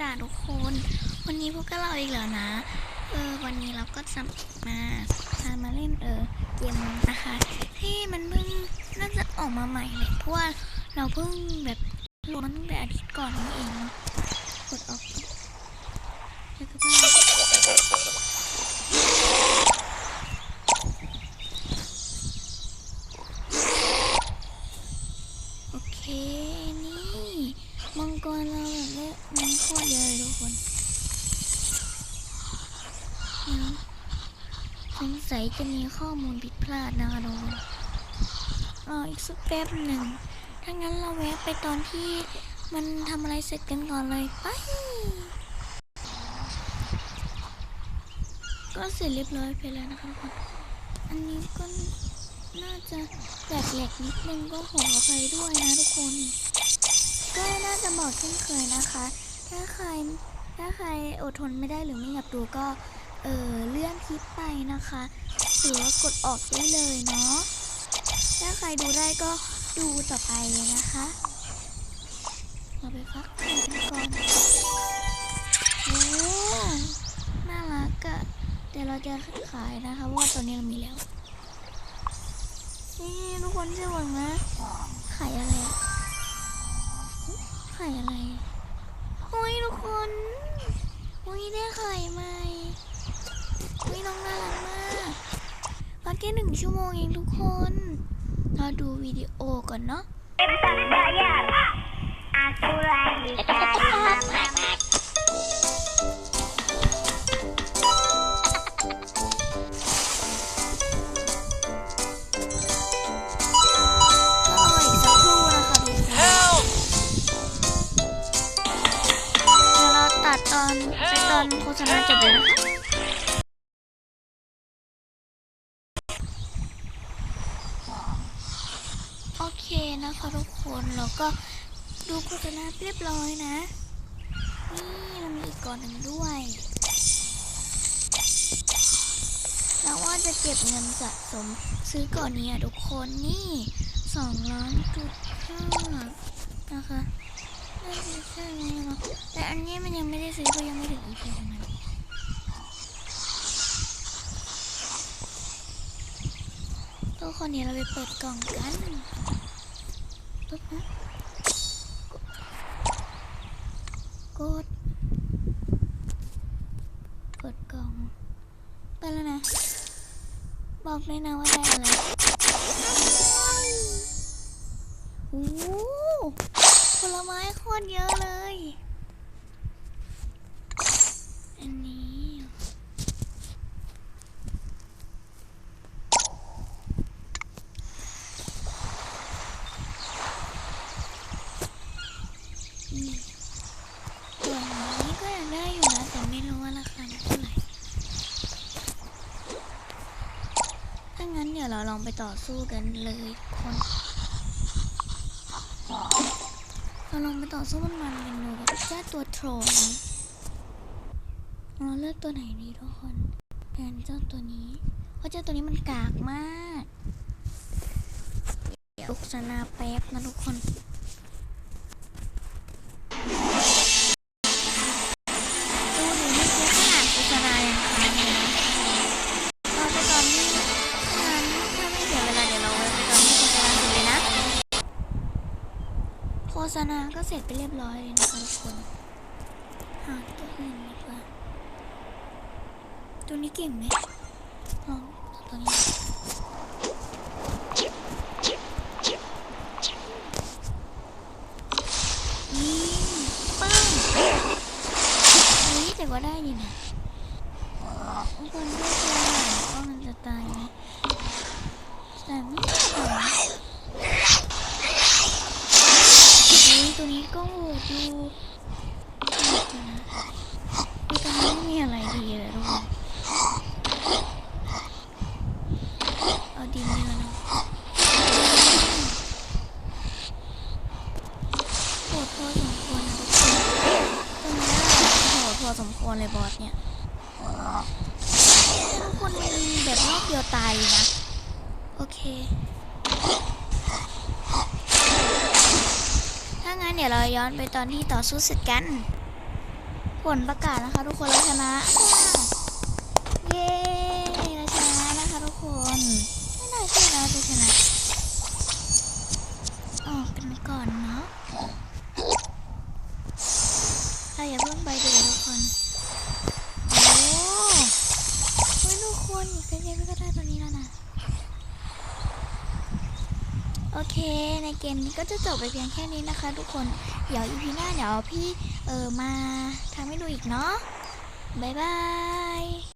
จ้าทุกคน วันนี้พวกก็เราอีกแล้วนะ เออ วันนี้เราก็จะมาพามาเล่นเออเกมนะคะที่มันเพิ่งน่าจะออกมาใหม่เลยเพราะว่าเราเพิ่งแบบลงมาตั้งแต่อาทิตย์ก่อนนี่เองกดออกแล้วก็ว่าโอเค นี่มังกรเราแบบเล่มันโคตรเยอะเลยทุกคนเดี๋ยวสงสัย จะมีข้อมูลผิดพลาดนะคะทุกคนรออีกสักแป๊บหนึ่ง ถ้างั้นเราแวะไปตอนที่มันทำอะไรเสร็จกันก่อนเลยไป ก็เสร็จเรียบร้อยไปแล้วนะคะทุกคน อันนี้ก็น่าจะแหลกๆนิดนึงก็ขออภัยด้วยนะทุกคน ก็น่าจะบอกเช่นเคยนะคะ ถ้าใครถ้าใครอดทนไม่ได้หรือไม่อยากดูก็เออเลื่อนคลิปไปนะคะ หรือว่ากดออกได้เลยเนาะ ถ้าใครดูได้ก็ดูต่อไปเลยนะคะเราไปพักผ่อนกันก่อนโอ้น่ารักอะเดี๋ยวเราจะขายนะคะว่าตอนนี้เรามีแล้ว นี่ทุกคนเชื่อผมนะขายอะไรขายอะไรโอ้ยทุกคนโอ้ยได้ไข่ใหม่โอ้ยน้องน่ารักมากพักแค่ห นึ่งชั่วโมงเองทุกคนเราดูวิดีโอก่อนเนาะ Aku lagi cari mama ก็รออีกสักครู่นะคะทุกคนเดี๋ยวเราตัดตอนไปตอนโฆษณาจบ นะคะทุกคนเราก็ดูโฆษณาเรียบร้อยนะ นี่เรามีอีกก่อนหนึ่งด้วยเราว่าจะเก็บเงินสะสมซื้อก่อนนี้อะทุกคนนี่สองล้านจุดห้านะคะน่าจะใช่ไหมเนาะแต่อันนี้มันยังไม่ได้ซื้อเพราะยังไม่ถึงอีพีของมันทุกคนเดี๋ยวเราไปเปิดกล่องกัน ปึ๊บนะกด กดกล่อง ไปแล้วนะ บอกเลยนะว่าได้อะไรโอ้โหผลไม้โคตรเยอะเลย อันนี้ส่วนนี้ก็อยากได้อยู่นะแต่ไม่รู้ว่าราคามันเท่าไหร่ ถ้างั้นเดี๋ยวเราลอง ไปต่อสู้กันเลยคนเราลองไปต่อสู้มันมันกันดูกับเจ้าตัวโทรนเราเลือกตัวไหนดีทุกคนแทนเจ้าตัวนี้ เพราะเจ้าตัวนี้มันกากมาก เดี๋ยวโฆษณาแป๊บนะทุกคน ษณาก็เสร็จไปเรียบร้อยเลยนะคะทุกคนหาตัวอื่นดีกว่าตัวนี้เก่งไหมลองตัวนี้ นี่ปั้งเฮ้ยแต่ว่าได้ดีนะ ทุกคนด้วยตัวหลังว่ามันจะตายไหมแต่ไม่ตายนี่ตัวนี้ก็โหดอยู่เดี๋ยวนะคือตอนนี้ไม่มีอะไรดีเลยทุกคนเอาดินเนื้อนะโหดพอสมควรนะทุกคนตัวนี้น่าโหดพ อสมควรเลยบอสเนี่ยทุกคนแบบรอบเดียวตายเลยนะ โอเค ถ้างั้นเดี๋ยวเราย้อนไปตอนที่ต่อสู้เสร็จกัน ผลประกาศนะคะ ทุกคนเราชนะ เย้เราชนะนะคะทุกคนไม่น่าเชื่อนะเราจะชนะออกกันก่อนเนาะเราอย่าเพิ่งไปดูทุกคนโอ้เฮ้ยทุกคนอีกเป็นยังก็ได้ตัวนี้แล้วนะ โอเค ในเกมนี้ก็จะจบไปเพียงแค่นี้นะคะ ทุกคน เดี๋ยวอีพีหน้าเดี๋ยวพี่เออมาทำให้ดูอีกเนาะบ๊ายบาย